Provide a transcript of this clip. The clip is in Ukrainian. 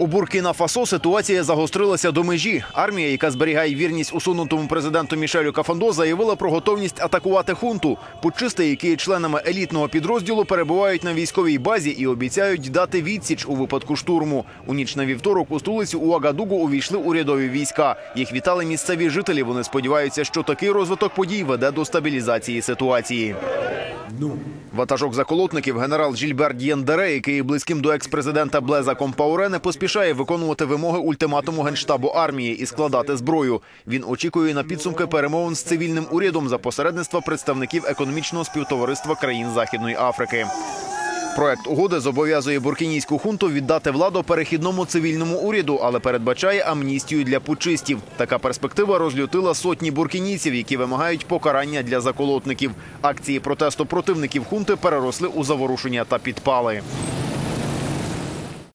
У Буркіна Фасо ситуація загострилася до межі. Армія, яка зберігає вірність усунутому президенту Мішелю Кафандо, заявила про готовність атакувати хунту. Путчисти, які є членами елітного підрозділу, перебувають на військовій базі і обіцяють дати відсіч у випадку штурму. У ніч на вівторок у столиці Уагадугу увійшли урядові війська. Їх вітали місцеві жителі. Вони сподіваються, що такий розвиток подій веде до стабілізації ситуації. Ватажок заколотників генерал Жільбер Д'єндере, який близьким до екс-президента Блеза Компауре, не поспішає виконувати вимоги ультиматуму генштабу армії і складати зброю. Він очікує на підсумки перемовин з цивільним урядом за посередництва представників економічного співтовариства країн Західної Африки. Проект угоди зобов'язує буркінійську хунту віддати владу перехідному цивільному уряду, але передбачає амністію для пучистів. Така перспектива розлютила сотні буркінійців, які вимагають покарання для заколотників. Акції протесту противників хунти переросли у заворушення та підпали.